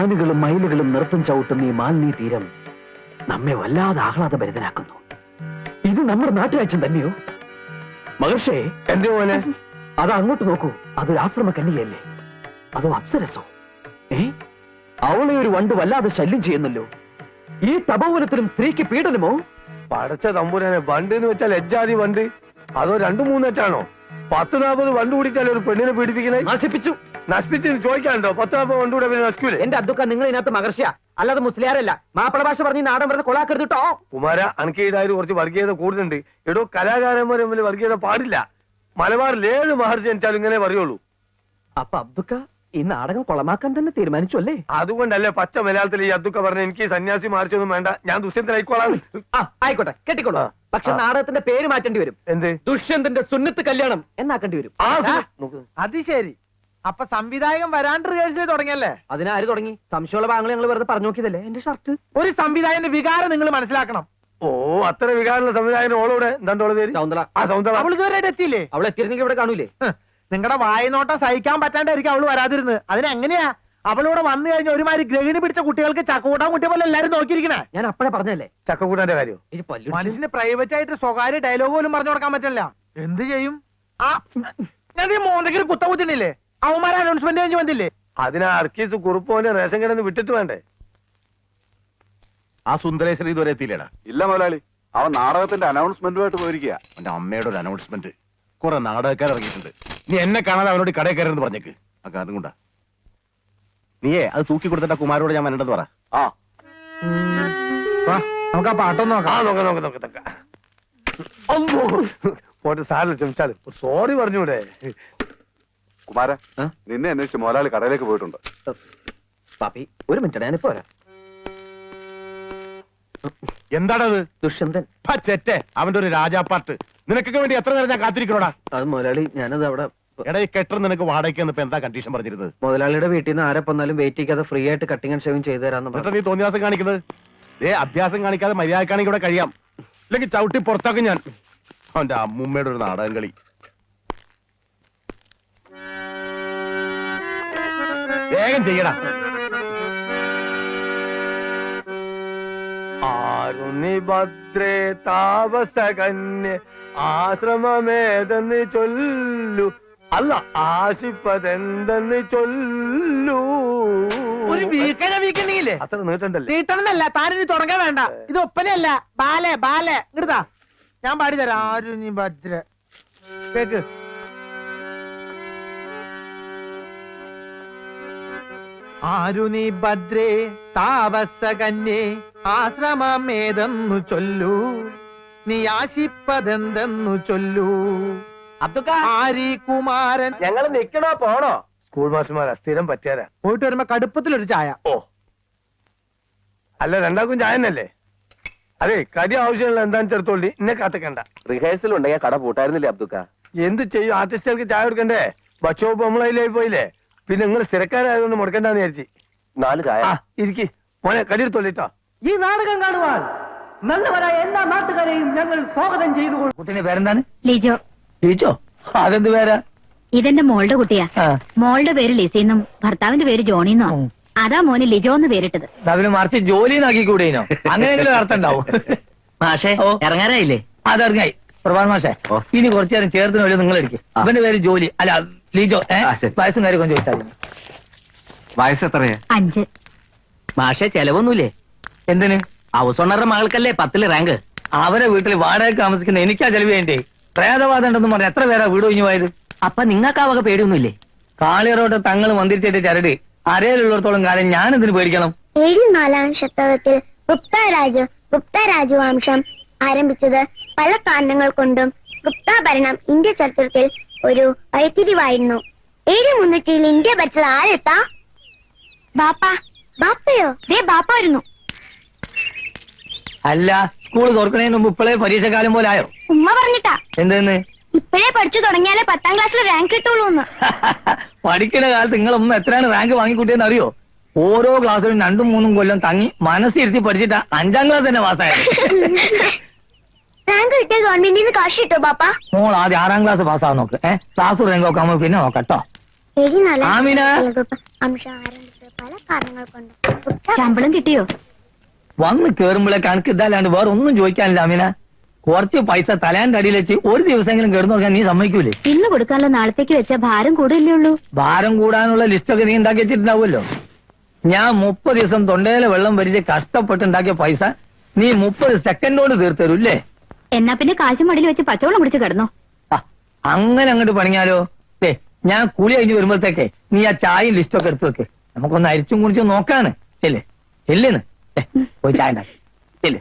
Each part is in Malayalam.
മാനുകളും മയിലുകളും നൃത്തം ചവിട്ടുന്ന ഈ മാലിന്യ തീരം നമ്മെ വല്ലാതെ ആഹ്ലാദഭരിതനാക്കുന്നു. ഇത് നമ്മുടെ നാട്ടുരാജ്യം തന്നെയോ? മഹർഷേ എന്റെ പോലെ അത് അങ്ങോട്ട് നോക്കൂ. അതൊരു ആശ്രമ കന്യകയല്ലേ? അതോ അപ്സരസോ? ഏ? അവളെ ഒരു വണ്ട് വല്ലാതെ ശല്യം ചെയ്യുന്നല്ലോ. ഈ തപോവനത്തിലും സ്ത്രീക്ക് പീഡനമോ? പടച്ച തമ്പുരാനെ വണ്ട് എന്ന് വെച്ചാൽ എജ്ജാതി വണ്ട്. അതോ രണ്ടു മൂന്നെറ്റാണോ പത്ത് നാൽപ്പത് വണ്ട് കൂടിയിട്ടല്ലേ ഒരു പെണ്ണിനെ പീഡിപ്പിക്കുന്നത് നശിപ്പിച്ചു. നശിപ്പിച്ച് ചോദിക്കാനുണ്ടോ? പത്ത് നാൽപ്പത് കൊണ്ടുകൂടെ കൂടെ പിന്നെ നശിക്കൂലേ എന്റെ അബ്ദുക്ക നിങ്ങൾ ഇതിനകത്ത് മഹർഷിയ. അല്ലാതെ മുസ്ലിയാരല്ല. മാപ്പിള ഭാഷ പറഞ്ഞ് നാടൻ വെറുതെ കൊളാക്കരുത് കേട്ടോ കുമാര അനക്ക് ഇതായാലും കുറച്ച് വർഗീയത കൂടുതലുണ്ട്. എടോ കലാകാരന്മാർ തമ്മിൽ വർഗീയത പാടില്ല. മലബാറിൽ ഏത് മഹർജി ജനിച്ചാലും ഇങ്ങനെ പറയുള്ളൂ. അപ്പൊ അബ്ദുക്ക ഈ നാടകം കൊളമാക്കാൻ തന്നെ തീരുമാനിച്ചു അല്ലേ? അതുകൊണ്ടല്ലേ പച്ച മലയാളത്തിൽ ഈ അബ്ദുക്ക പറഞ്ഞ എനിക്ക് ഈ സന്യാസി മാറിച്ചൊന്നും വേണ്ട. ഞാൻ ദുഷ്യന്തനായിക്കോളാം ആ ആയിക്കോട്ടെ. കെട്ടിക്കോളൂ. പക്ഷെ. നാടകത്തിന്റെ പേര് മാറ്റേണ്ടി വരും. എന്ത്? ദുഷ്യന്തന്റെ സുന്നത്ത് കല്യാണം എന്നാക്കേണ്ടി വരും. ആ. നോക്ക്. അത് ശരി. അപ്പൊ സംവിധായകൻ വരാണ്ട് റിഹേഴ്സൽ തുടങ്ങിയല്ലേ? അതിനാര് തുടങ്ങി? സംശയമുള്ള ഭാഗങ്ങൾ ഞങ്ങൾ വെറുതെ പറഞ്ഞു നോക്കിയതല്ലേ? എന്റെ ഷർട്ട് ഒരു സംവിധായകന്റെ വികാരം നിങ്ങൾ മനസ്സിലാക്കണം. ഓ അത്ര വികാരമുള്ള സംവിധായകൻ ഓളോടെ? എന്താണ്ടോളെ പേര്? ചൗന്തള ആ സൗന്ദര അവൾ ഇതുവരെ എത്തിയില്ലേ? അവൾ എത്തിയിരുന്നെങ്കിൽ ഇവിടെ കാണൂലേ? നിങ്ങളുടെ വായനോട്ടം സഹിക്കാൻ പറ്റാണ്ടായിരിക്കും അവൾ വരാതിരുന്നത്. അതിനെങ്ങനെയാ? അവളിവിടെ വന്നു കഴിഞ്ഞ ഒരുമാതിരി ഗ്രഹിണി പിടിച്ച കുട്ടികൾക്ക് ചക്കൂട്ടാൻ കുട്ടിയെ പോലെ എല്ലാരും നോക്കിയിരിക്കണേ. ഞാൻ അപ്പഴേ പറഞ്ഞല്ലേ ചക്കൂട്ടാന്റെ കാര്യം. മനുഷ്യന് പ്രൈവറ്റ് ആയിട്ട് സ്വകാര്യ ഡയലോഗ് പോലും പറഞ്ഞു കൊടുക്കാൻ പറ്റില്ല. എന്ത് ചെയ്യും? ആ ഞാൻ ഈ മോന്തയ്ക്ക് കുത്ത കുത്തിനില്ലേ? അവന്മാരെ അനൗൺസ്മെന്റ് കഴിഞ്ഞ് വന്നില്ലേ? അതിനെ അർക്കീസ് കുറുപ്പോന്റെ റേഷൻ കിടന്ന് വിട്ടിട്ട് വേണ്ടേ? ആ സുന്ദരേശ്വര ഇതുവരെ എത്തിയില്ലേടാ. ഇല്ല മുതലാളി അവൻ നാടകത്തിന്റെ അനൗൺസ്മെന്റുമായിട്ട് പോയിരിക്കുക അവന്റെ അമ്മയുടെ ഒരു അനൗൺസ്മെന്റ് കുറെ നാടകക്കാർ ഇറങ്ങിയിട്ടുണ്ട് നീ എന്നെ കാണാതെ അവനോട് ഈ കടയിൽ കയറരുന്ന് പറഞ്ഞേക്ക്. ആ കാരണം കൊണ്ടാ. നീയേ അത് തൂക്കി കൊടുത്തിട്ട് ആ കുമാരോട് ഞാൻ വരേണ്ടത് പറ. ആ. വാ, നമുക്ക് ആ പാട്ടൊന്ന് ആ നോക്കാം നോക്ക നോക്ക നോക്ക. നോക്ക പോട്ടെ സാറിന് ക്ഷമിച്ചാൽ സോറി പറഞ്ഞൂടെ. കുമാര? നിന്നെ അന്വേഷിച്ച് മോലാളി കടയിലേക്ക് പോയിട്ടുണ്ട്. പാപ്പി ഒരു മിനിറ്റ് ഞാനിപ്പോ വരാം. എന്താണത്? ദുഷ്യന്തൻ. ചെറ്റെ അവന്റെ ഒരു രാജാപ്പാട്ട്. നിനക്കൊക്കെ വേണ്ടി എത്ര നേരം ഞാൻ കാത്തിരിക്കണോടാ? അത് മുതലാളി ഞാനത് അവിടെ എടാ ഈ കെട്ടർ നിനക്ക് വാടകയ്ക്ക് വന്നപ്പോ എന്താ കണ്ടീഷൻ പറഞ്ഞിരുന്നത്? മുതലാളിയുടെ വീട്ടിൽ നിന്ന് ആരെ വന്നാലും വെയിറ്റ് ചെയ്യാതെ ഫ്രീ ആയിട്ട് കട്ടിംഗ് ആൻഡ് ഷേവിംഗ് ചെയ്തു തരാന്ന് എന്നിട്ട് പറഞ്ഞു. നീ തോന്നിയാസം കാണിക്കുന്നത്? ഏ അഭ്യാസം കാണിക്കാതെ മര്യാദക്കാണെങ്കിൽ ഇവിടെ കഴിയാം. അല്ലെങ്കിൽ ചവിട്ടി പുറത്താക്കും ഞാൻ. അവന്റെ അമ്മൂമ്മയുടെ ഒരു നാടകം കളി. വേഗം ചെയ്യടാ. ആരുണി ഭദ്രേ താപസകന്യ ആശ്രമമേതെന്ന് ചൊല്ലു. അല്ല ആശിപ്പതെന്തെന്ന് ചൊല്ലു. ഒരു വീക്കനെ വീക്കണ്ടെങ്കിലേ? അത്ര നീട്ടണ്ടല്ലേ? നീട്ടണമെന്നല്ല താനിനി തുടങ്ങാൻ വേണ്ട. ഇത് ഒപ്പനയല്ല. Ballet ballet. ഇങ്ങടുതാ ഞാൻ പാടിത്തരാം തരാം. ആരുണി ഭദ്ര കേക്ക്. ആരു നീ ഭദ്രേ ആശ്രമം ആശ്രമമേതെന്നു ചൊല്ലൂ. നീ ആശിപ്പതെന്തെന്നു ചൊല്ലൂ. അബ്ദുക്ക. ആരി കുമാരൻ. ഞങ്ങൾ നിക്കണോ പോണോ? സ്കൂൾ മാസ്റ്റർമാരാ സ്ഥിരം പറ്റിയാരാ? പോയിട്ട് വരുമ്പോ കടുപ്പത്തിലൊരു ചായ. ഓ. അല്ല രണ്ടാക്കും ചായ ചായനല്ലേ അതെ കടി ആവശ്യമുള്ള എന്താണെന്ന് ചെറുത്തോളി എന്നെ കാത്തിക്കണ്ട. റിഹേഴ്സൽ ഉണ്ടെങ്കിൽ കട പൂട്ടായിരുന്നില്ലേ അബ്ദുക്ക? എന്ത് ചെയ്യും? ആർട്ടിസ്റ്റുകൾക്ക് ചായ കൊടുക്കണ്ടേ? ബച്ചോപ്പ് നമ്മളതിലായി പോയില്ലേ? പിന്നെ നിങ്ങൾ സ്ഥിരക്കാരായതുകൊണ്ട് മുടക്കണ്ടെന്ന് വിചാരിച്ചു. നാല് ചായ. ആ ഇരിക്കി. മോനെ കടിയെടുത്തോളിട്ടോ. ഈ നാടകം കാണുവാൻ നല്ലവരായ എല്ലാ നാട്ടുകാരെയും ഞങ്ങൾ സ്വാഗതം ചെയ്തു കുട്ടിനെ പേരെന്താണ്? ലിജോ. ലിജോ? അതെന്ത് പേരാ? ഇതെന്റെ മോളുടെ കുട്ടിയാ. മോളുടെ പേര് ലിസിന്നും ഭർത്താവിന്റെ പേര് ജോണിന്നോ. അതാ മോന് ലിജോ എന്ന് പേരിട്ടത്. അതിന് മറിച്ച് ജോലി നാക്കിക്കൂടേനോ അങ്ങനെയെങ്കിലും അർത്ഥം ഉണ്ടാവും. മാഷേ. ഇറങ്ങാനായില്ലേ അതിറങ്ങായി പ്രഭാൻ മാഷേ ഇനി കുറച്ചു നേരം ചേർത്തിന് വഴി നിങ്ങൾ എടുക്കും. അവന്റെ പേര് ജോലി. അല്ല ലിജോ. വയസ്സും കാര്യമൊക്കെ ചോദിച്ചാൽ വയസ്സ് എത്രയാ അഞ്ച്. മാഷെ ചെലവൊന്നുമില്ലേ? എന്തിന്? ഹൗസ് ഓണറുടെ മകൾക്കല്ലേ പത്തിൽ റാങ്ക്. അവരെ വീട്ടിൽ വാടക താമസിക്കുന്ന എനിക്കാ ചെലവ് വേണ്ടേ? പ്രേതവാദം ഉണ്ടെന്ന് പറഞ്ഞ എത്ര പേരാ വീട് ഒഴിഞ്ഞു പോയത്? അപ്പൊ നിങ്ങൾക്ക് ആ വക പേടിയൊന്നുമില്ലേ? കാളിയറോട്ട് തങ്ങൾ മന്ദിരിച്ചിട്ട് ചരട്. അരയിലുള്ളിടത്തോളം കാലം ഞാൻ ഇതിന് പേടിക്കണം ഏഴിനാലാം ശതകത്തിൽ ഗുപ്ത രാജു ഗുപ്ത രാജവംശം ആരംഭിച്ചത് പല കാരണങ്ങൾ കൊണ്ടും ഗുപ്ത ഭരണം ഇന്ത്യ ചരിത്രത്തിൽ ഒരു വഴിത്തിരിവായിരുന്നു ഏഴ് മുന്നൂറ്റിയിൽ ഇന്ത്യ ഭരിച്ചത് ആരെത്താ? ബാപ്പ ബാപ്പയോ? ദേ ബാപ്പ വരുന്നു. അല്ല സ്കൂൾ തുറക്കുന്നതിന് മുമ്പ് ഇപ്പോഴേ പരീക്ഷക്കാലം പോലെ ആയോ? ഉമ്മ പറഞ്ഞിട്ടാ. എന്തെന്ന്? ഇപ്പോഴേ പഠിച്ചു തുടങ്ങിയാലേ പത്താം ക്ലാസ്സിൽ റാങ്ക് കിട്ടുള്ളൂ എന്ന് പഠിക്കുന്ന കാലത്ത് നിങ്ങൾ ഒന്ന് എത്രയാണ് റാങ്ക് വാങ്ങിക്കൂട്ടിയെന്ന് അറിയോ? ഓരോ ക്ലാസ്സിലും രണ്ടും മൂന്നും കൊല്ലം തങ്ങി മനസ്സിരുത്തി പഠിച്ചിട്ടാ അഞ്ചാം ക്ലാസ് തന്നെ പാസ്സായത് റാങ്ക് കിട്ടിയ ഗവൺമെന്റിൽ നിന്ന് കാശ് കിട്ടോ ബാപ്പ മോൾ ആദ്യം ആറാം ക്ലാസ് പാസ്സാവാൻ നോക്ക്. ഏഹ് ക്ലാസ് റാങ്ക് ഒക്കെ ആവുമ്പോ പിന്നെ നോക്കട്ടോ ആമിന. പല കാരണങ്ങൾ കൊണ്ടും ശമ്പളം കിട്ടിയോ? വന്ന് കേറുമ്പോഴേ കണക്ക് ഇതല്ലാണ്ട് വേറെ ഒന്നും ചോദിക്കാനില്ല അമീന കുറച്ച് പൈസ തലേന്റെ അടിയിൽ വെച്ച് ഒരു ദിവസമെങ്കിലും കിടന്നു നോക്കാൻ നീ സമ്മതിക്കൂലേ? ഇന്ന് കൊടുക്കാനുള്ള നാളത്തേക്ക് വെച്ച ഭാരം കൂടില്ലേ ഉള്ളൂ. ഭാരം കൂടാനുള്ള ലിസ്റ്റൊക്കെ നീ ഉണ്ടാക്കി വെച്ചിട്ടുണ്ടാവുമല്ലോ. ഞാൻ മുപ്പത് ദിവസം തൊണ്ടയിലെ വെള്ളം വരിച്ച് കഷ്ടപ്പെട്ട് ഉണ്ടാക്കിയ പൈസ നീ മുപ്പത് സെക്കൻഡ് കൊണ്ട് തീർത്തരൂല്ലേ എന്നാ പിന്നെ കാശും മടിയിൽ വെച്ച് പച്ചവെള്ളം കുടിച്ച് കിടന്നോ. അങ്ങനെ അങ്ങോട്ട് പണിഞ്ഞാലോ? ഞാൻ കൂലി കഴിഞ്ഞ് വരുമ്പോഴത്തേക്കെ നീ ആ ചായയും ലിസ്റ്റൊക്കെ എടുത്തു വെക്കേ. നമുക്കൊന്ന് അരിച്ചും കുടിച്ചും നോക്കാണ്. ചെല്ലേ ചെല്ലേന്ന് പോയി ചായ ചെല്ലേ.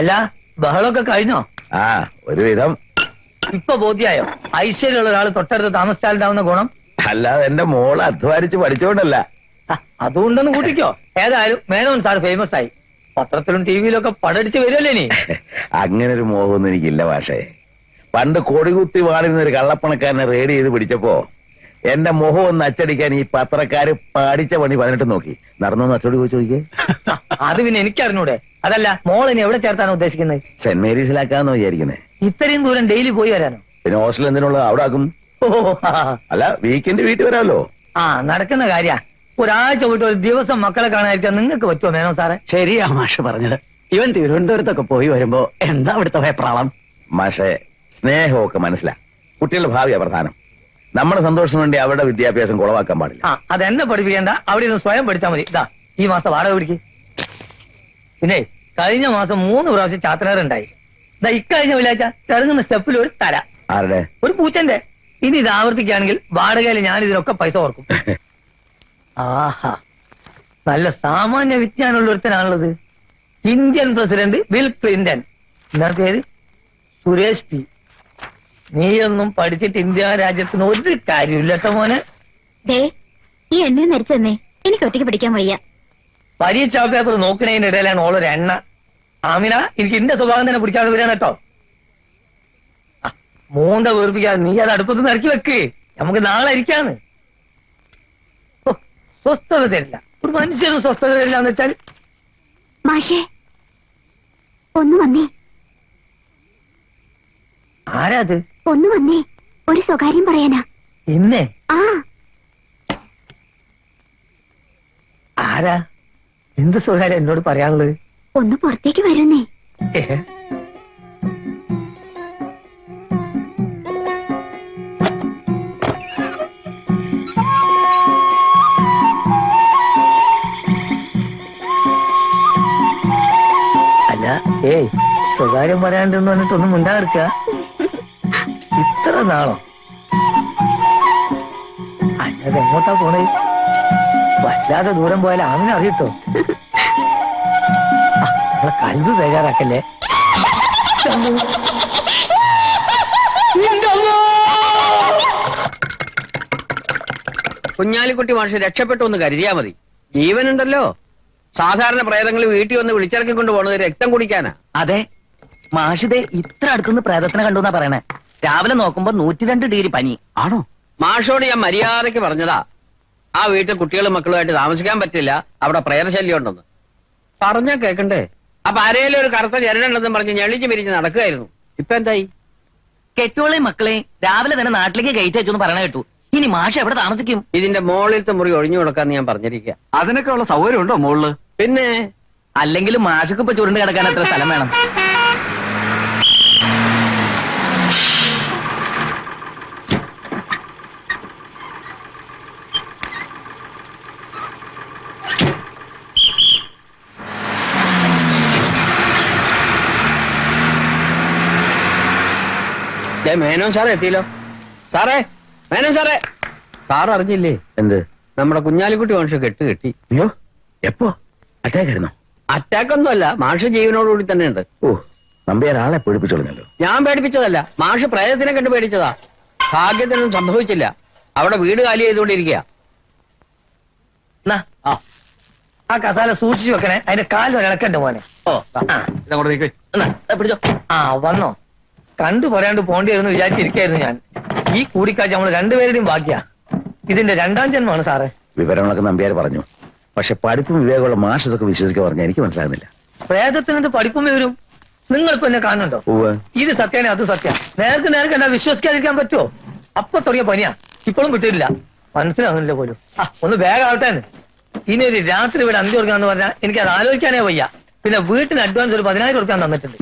അല്ല ബഹളമൊക്കെ കഴിഞ്ഞോ? ആ ഒരുവിധം. ഇപ്പൊ ബോധ്യായോ? ഐശ്വര്യമുള്ള ഒരാൾ തൊട്ടടുത്ത് താമസിച്ചാലുണ്ടാവുന്ന ഗുണം? അല്ലാതെ എന്റെ മോൾ അധ്വാനിച്ച് പഠിച്ചോണ്ടല്ല. ആ, അതുകൊണ്ടൊന്ന് കൂട്ടിക്കോ. ഏതായാലും മേനോൻ സാർ ഫേമസ് ആയി. പത്രത്തിലും ടിവിയിലൊക്കെ പടടിച്ച് വരുമല്ലേ നീ അങ്ങനെ ഒരു മോഹമൊന്നും എനിക്കില്ല പക്ഷേ പണ്ട് കൊടികുത്തി വാളിരുന്ന ഒരു കള്ളപ്പണക്കാരനെ റെയ്ഡ് ചെയ്ത് പിടിച്ചപ്പോ എന്റെ മുഖം ഒന്ന് അച്ചടിക്കാൻ ഈ പത്രക്കാര് പാടിച്ച പണി പതിനെട്ട് നോക്കി. നടന്നോന്ന് അച്ചടി പോയി ചോദിക്കേ അത് പിന്നെ എനിക്കറിഞ്ഞൂടെ. അതല്ല മോൾ ഇനി എവിടെ ചേർത്താണ് ഉദ്ദേശിക്കുന്നത് സെന്റ് മേരീസിലാക്കാന്ന് വിചാരിക്കുന്നേ. ഇത്രയും ദൂരം ഡെയിലി പോയി വരാനോ? പിന്നെ ഹോസ്റ്റൽ എന്തിനുള്ള അവിടെ ആക്കും. ഓ ആ, അല്ല വീക്കെൻഡ് വീട്ടിൽ വരാമല്ലോ. ആ നടക്കുന്ന കാര്യ. ഒരാഴ്ച പോയിട്ട് ഒരു ദിവസം മക്കളെ കാണാതിരിക്കാൻ നിങ്ങൾക്ക് പറ്റുമോ മേനോ സാറേ? ശരിയാ മാഷ പറഞ്ഞത്. ഇവൻ തിരുവനന്തപുരത്തൊക്കെ പോയി വരുമ്പോ എന്താ അവിടുത്തെ വെപ്രാളം മാഷെ സ്നേഹമൊക്കെ മനസ്സിലാ. കുട്ടികളുടെ ഭാവിയാ പ്രധാനം. നമ്മുടെ സന്തോഷത്തിന് വേണ്ടി അവരുടെ വിദ്യാഭ്യാസം കുളവാക്കാൻ പാടില്ല. ആ അതെന്നെ പഠിപ്പിക്കേണ്ട. അവിടെ ഇരുന്ന് സ്വയം പഠിച്ചാൽ മതി. ഇതാ ഈ മാസം വാടക പിടിക്ക്. പിന്നെ കഴിഞ്ഞ മാസം മൂന്ന് പ്രാവശ്യം ഉണ്ടായി. ഇതാ ഇക്കഴിഞ്ഞ വെള്ളിയാഴ്ച തിരങ്ങുന്ന സ്റ്റെപ്പിൽ ഒരു തല. ആരുടെ? ഒരു പൂച്ചന്റെ. ഇനി ഇത് ആവർത്തിക്കുകയാണെങ്കിൽ വാടകയിൽ ഞാൻ ഇതിനൊക്കെ പൈസ ഓർക്കും. ആഹാ നല്ല സാമാന്യ വിജ്ഞാനമുള്ള ഒരുത്തനാണുള്ളത്. Indian president Bill Clinton. എന്താ പേര്? സുരേഷ് പി. നീയൊന്നും പഠിച്ചിട്ട് ഇന്ത്യ രാജ്യത്തിന് ഒരു കാര്യമില്ല കേട്ടോ മോനെ. ദേ ഈ എണ്ണ നരിച്ചെന്നേ എനിക്ക് ഒറ്റയ്ക്ക് പിടിക്കാൻ വയ്യ. പരീക്ഷ പേപ്പർ നോക്കണതിന്റെ ഇടയിലാണ് ഓളൊരു എണ്ണ. ആമിന എനിക്ക് എന്റെ സ്വഭാവം തന്നെ പിടിക്കാതെ വരികയാണ് കേട്ടോ. മൂന്ന മൂന്ത വീർപ്പിക്കാതെ നീ അത് അടുപ്പത്ത് നിറക്കി വെക്ക്. നമുക്ക് നാളെ ഇരിക്കാന്ന്. സ്വസ്ഥത തരില്ല. ഒരു മനുഷ്യനും സ്വസ്ഥത തരില്ല എന്ന് വെച്ചാൽ. മാഷേ ഒന്ന് വന്നേ. ആരാത് ഒന്ന് വന്നേ. ഒരു സ്വകാര്യം പറയാനാ. ഇന്നേ? ആ. ആരാ? എന്ത് സ്വകാര്യം എന്നോട് പറയാനുള്ളത്? ഒന്ന് പുറത്തേക്ക് വരുന്നേ. ഏ? അല്ല ഏയ് സ്വകാര്യം പറയാണ്ടെന്ന് പറഞ്ഞിട്ടൊന്നും മിണ്ടാതിരിക്ക. ഇത്ര നാളോ? അന്നത് എങ്ങോട്ടാ പോണേ? വല്ലാതെ ദൂരം പോയാൽ അങ്ങനെ അറിയട്ടോ. നമ്മളെ കഴിവ് തയ്യാറാക്കല്ലേ കുഞ്ഞാലിക്കുട്ടി മാഷ് രക്ഷപ്പെട്ടു എന്ന് കരുതിയാ മതി. ജീവനുണ്ടല്ലോ. സാധാരണ പ്രേതങ്ങൾ വീട്ടിൽ വന്ന് വിളിച്ചിറക്കി കൊണ്ട് പോണത് രക്തം കുടിക്കാനാ. അതെ. മാഷിതെ ഇത്ര അടുത്തുനിന്ന് പ്രേതത്തിനെ കണ്ടു എന്നാ പറയണേ. രാവിലെ നോക്കുമ്പോ നൂറ്റിരണ്ട് ഡിഗ്രി പനി. ആണോ? മാഷോട് ഞാൻ മര്യാദയ്ക്ക് പറഞ്ഞതാ. ആ വീട്ടിൽ കുട്ടികളും മക്കളുമായിട്ട് താമസിക്കാൻ പറ്റില്ല. അവിടെ പ്രേതശല്യം ഉണ്ടെന്ന്. പറഞ്ഞാ കേക്കണ്ടേ? അപ്പൊ ആരേലും ഒരു കറുത്ത ജനലുണ്ടെന്നും പറഞ്ഞ് ഞെളിഞ്ഞു പിരിഞ്ഞ് നടക്കുകയായിരുന്നു. ഇപ്പൊ എന്തായി? കെട്ടോളെ മക്കളെ രാവിലെ തന്നെ നാട്ടിലേക്ക് കയറ്റി വെച്ചു എന്ന് പറയണ കേട്ടു. ഇനി മാഷ എവിടെ താമസിക്കും? ഇതിന്റെ മോളിലത്തെ മുറി ഒഴിഞ്ഞു കൊടുക്കാന്ന് ഞാൻ പറഞ്ഞിരിക്കുക അതിനൊക്കെ ഉള്ള സൗകര്യം ഉണ്ടോ മോളിൽ? പിന്നെ? അല്ലെങ്കിൽ മാഷക്ക് ഇപ്പൊ ചുരുണ്ട് കിടക്കാൻ എത്ര സ്ഥലം വേണം. ദേ, മേനോൻ സാറേ എത്തിയല്ലോ. സാറേ മേനോൻ സാറേ. സാർ അറിഞ്ഞില്ലേ? എന്ത്? നമ്മുടെ കുഞ്ഞാലിക്കുട്ടി മാഷ് കെട്ട് കെട്ടി. അയ്യോ എപ്പോ? അറ്റാക്ക് അറ്റാക്കായിരുന്നോ അറ്റാക്ക് ഒന്നുമല്ല മാഷ് ജീവനോടുകൂടി തന്നെ ഉണ്ട് ഓ നമ്പിയാർ ആളെ പേടിപ്പിച്ചോളഞ്ഞല്ലോ. ഞാൻ പേടിപ്പിച്ചതല്ല മാഷ് പ്രേതത്തിനെ കണ്ട് പേടിച്ചതാ. ഭാഗ്യത്തിനൊന്നും സംഭവിച്ചില്ല. അവിടെ വീട് കാലി ചെയ്തുകൊണ്ടിരിക്കുക. ആ. കസാല സൂക്ഷിച്ചു വെക്കണേ. അതിന്റെ കാലിൽ ഇളക്കണ്ട മോനെ. ഓ ആ, പിടിച്ചോ. ആ വന്നോ. കണ്ടു പറയാണ്ട് പോണ്ടി വരുമെന്ന് വിചാരിച്ചിരിക്കായിരുന്നു ഞാൻ. ഈ കൂടിക്കാഴ്ച നമ്മൾ രണ്ടുപേരുടെയും ഭാഗ്യ. ഇതിന്റെ രണ്ടാം ജന്മമാണ് സാറേ. വിവരങ്ങളൊക്കെ നമ്പ്യാർ പറഞ്ഞു. പക്ഷെ പഠിപ്പും വിവേകമുള്ള മാഷ് ഇതൊക്കെ വിശ്വസിക്കാൻ പറഞ്ഞാൽ എനിക്ക് മനസ്സിലാകുന്നില്ല. പ്രേതത്തിനെന്ത് പഠിപ്പും വരും നിങ്ങളിപ്പോ എന്നെ കാണുന്നുണ്ടോ? ഇത് സത്യാണ് അത് സത്യം നേർക്ക് നേർക്ക് എന്നാ വിശ്വസിക്കാതിരിക്കാൻ പറ്റുമോ അപ്പൊ തുടങ്ങിയ പനിയാ ഇപ്പോഴും വിട്ടിട്ടില്ല. മനസ്സിലാവുന്നില്ല പോലും. ആ ഒന്ന് വേഗം ആവട്ടെ ഇനി ഒരു രാത്രി ഇവിടെ അന്തി കൊടുക്കാന്ന് പറഞ്ഞാൽ എനിക്ക് അത് ആലോചിക്കാനേ വയ്യ. പിന്നെ വീട്ടിന് അഡ്വാൻസ് ഒരു പതിനായിരം കൊടുക്കാൻ തന്നിട്ടുണ്ട്.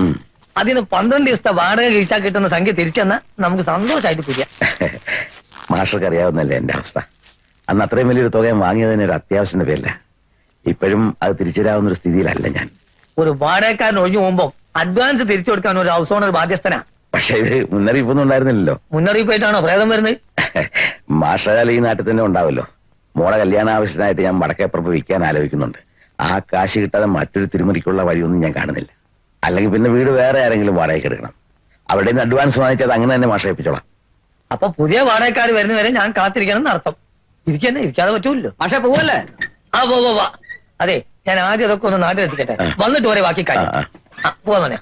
അതിന് പന്ത്രണ്ട് ദിവസത്തെ വാടക കഴിച്ചാൽ കിട്ടുന്ന സംഖ്യ തിരിച്ചെന്ന നമുക്ക് സന്തോഷമായിട്ട് പിരിയാം. മാഷർക്ക് അറിയാവുന്നല്ലേ എന്റെ അവസ്ഥ? അന്ന് അത്രയും വലിയൊരു തുക വാങ്ങിയതിന് ഒരു അത്യാവശ്യത്തിന്റെ പേരില്ല ഇപ്പോഴും അത് തിരിച്ചു തരാവുന്ന ഒരു സ്ഥിതിയിലല്ല ഞാൻ. ഒരു വാടകക്കാരൻ ഒഴിഞ്ഞു പോകുമ്പോ അഡ്വാൻസ് തിരിച്ചു കൊടുക്കാൻ ഒരു ഹൗസ് ഓണർ ബാധ്യസ്ഥനാ. പക്ഷെ ഇത് മുന്നറിയിപ്പൊന്നും ഉണ്ടായിരുന്നില്ലല്ലോ. മുന്നറിയിപ്പായിട്ടാണോ പ്രേതം വരുന്നത്? മാഷകാലം ഈ നാട്ടിൽ തന്നെ ഉണ്ടാവല്ലോ മോളെ കല്യാണ ആവശ്യത്തിനായിട്ട് ഞാൻ വടക്കേപ്പുറപ്പ് വിൽക്കാൻ ആലോചിക്കുന്നുണ്ട്. ആ കാശ് കിട്ടാതെ മറ്റൊരു തിരുമറിക്കുള്ള വഴിയൊന്നും ഞാൻ കാണുന്നില്ല. അല്ലെങ്കിൽ പിന്നെ വീട് വേറെ ആരെങ്കിലും വാടകയ്ക്ക് എടുക്കണം. അവിടെ നിന്ന് അഡ്വാൻസ് വാങ്ങിച്ചത് അങ്ങനെ തന്നെ മാഷ ഏൽപ്പിച്ചോളാം. അപ്പൊ പുതിയ വാടകക്കാർ വരുന്നവരെ ഞാൻ കാത്തിരിക്കണം എന്നർത്ഥം ഇരിക്കന്നെ ഇരിക്കാതെ പറ്റൂല്ലോ പക്ഷെ പോവല്ലേ? ആ പോ പോ, അതെ ഞാൻ ആദ്യം അതൊക്കെ ഒന്ന് നാട്ടിലെത്തിക്കട്ടെ. വന്നിട്ട് വരെ ബാക്കി കാര്യം. ആ, പോവാ മോനെ.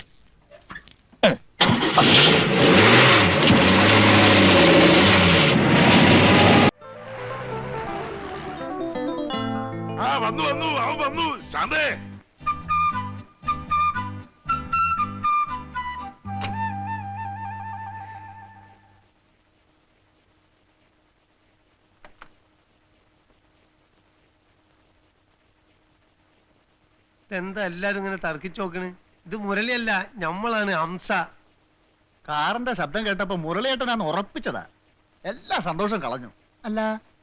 ആ വന്നു വന്നു അവൻ വന്നു. ശാന്തേ. എന്താ എല്ലാരും ഇങ്ങനെ തർക്കിച്ചു നോക്കണ്? ഇത് മുരളിയല്ല ഞമ്മളാണ് ഹംസ. കാറിന്റെ ശബ്ദം കേട്ടപ്പോ മുരളിയേട്ടനാന്ന് ഉറപ്പിച്ചതാ. എല്ലാ സന്തോഷം കളഞ്ഞു. അല്ല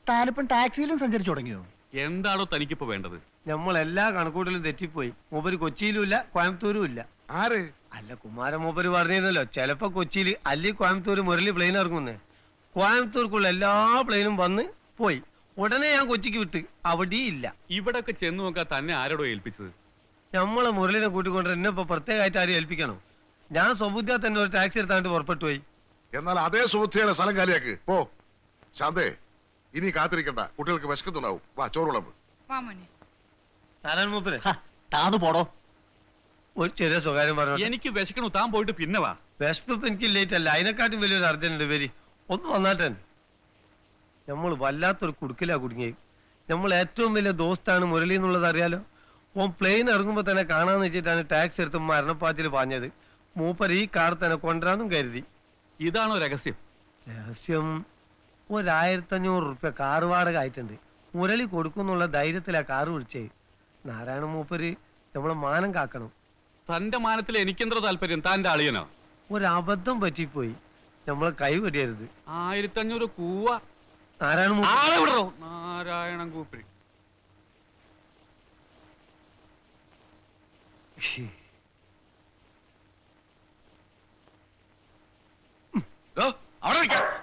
താനിപ്പം ടാക്സിയിലും സഞ്ചരിച്ചു തുടങ്ങിയോ? എന്താണോ തനിക്കിപ്പോ വേണ്ടത്? നമ്മൾ എല്ലാ കണക്കൂട്ടലും തെറ്റിപ്പോയി. മൂപ്പര് കൊച്ചിയിലും ഇല്ല കോയമ്പത്തൂരും ഇല്ല. ആര്? അല്ല കുമാരൻ മൂപ്പര് പറഞ്ഞിരുന്നല്ലോ ചിലപ്പോ കൊച്ചിയിൽ അല്ലി കോയമ്പത്തൂർ മുരളി പ്ലെയിൻ ഇറങ്ങുന്നേ കോയമ്പത്തൂർക്കുള്ള എല്ലാ പ്ലെയിനും വന്ന് പോയി. ഉടനെ ഞാൻ കൊച്ചിക്ക് വിട്ട് അവിടെയും ഇല്ല. ഇവിടൊക്കെ ചെന്ന് നോക്കാൻ തന്നെ ആരോടോ ഏൽപ്പിച്ചത്? നമ്മളെ മുരളിനെ കൂട്ടിക്കൊണ്ട് എന്നെ ഇപ്പൊ പ്രത്യേകമായിട്ട് ആരും ഏൽപ്പിക്കണോ? ഞാൻ സ്വബുദ്ധിയാ തന്നെ ഒരു ടാക്സി എടുത്താണ്ട് പുറപ്പെട്ടു പോയി. എന്നാൽ അതേ സുബുദ്ധിയുടെ സ്ഥലം കാലിയാക്ക്. പോ. ശാന്തേ ഇനി കാത്തിരിക്കണ്ട. കുട്ടികൾക്ക് വിശക്കുന്നുണ്ടാവും. വാ ചോറ് വിളമ്പ് നാരായണ മൂപ്പര്. താന്നു പോടോ. ഒരു ചെറിയ സ്വകാര്യം പറഞ്ഞു എനിക്ക് വിശക്കണു താൻ പോയിട്ട് പിന്നെ വാ. വിശപ്പ് എനിക്ക് ലേറ്റ് അല്ല. അതിനെക്കാട്ടും വലിയൊരു അർജന്റ് ഉണ്ട് വരി ഒന്ന് വന്നാട്ടെ. നമ്മൾ വല്ലാത്തൊരു കുടുക്കിലാ കുടുങ്ങി നമ്മൾ ഏറ്റവും വലിയ ദോസ്താണ് മുരളി എന്നുള്ളത് അറിയാലോ? ഓൻ പ്ലെയിൻ ഇറങ്ങുമ്പോ തന്നെ കാണാന്ന് വെച്ചിട്ടാണ് ടാക്സി എടുത്ത് മരണപ്പാച്ചിൽ പാഞ്ഞത്. മൂപ്പർ ഈ കാർ തന്നെ കൊണ്ടുവരാന്നും കരുതി. ഇതാണോ രഹസ്യം? രഹസ്യം ഒരായിരത്തഞ്ഞൂറ് റുപ്യ കാർ വാടക ആയിട്ടുണ്ട്. മുരളി കൊടുക്കുന്നുള്ള ധൈര്യത്തിലാ കാർ വിളിച്ചേ. നാരായണ മൂപ്പര് നമ്മളെ മാനം കാക്കണം. തന്റെ മാനത്തിൽ എനിക്കെന്തോ താല്പര്യം താന്റെ അളിയനോ? ഒരബദ്ധം പറ്റിപ്പോയി. നമ്മളെ കൈ വെടിയരുത്. ആയിരത്തി അഞ്ഞൂറ് കൂവ. നാരായണ നാരായണൻ കൂപ്പിരി. അവിടെ നിൽക്കാം.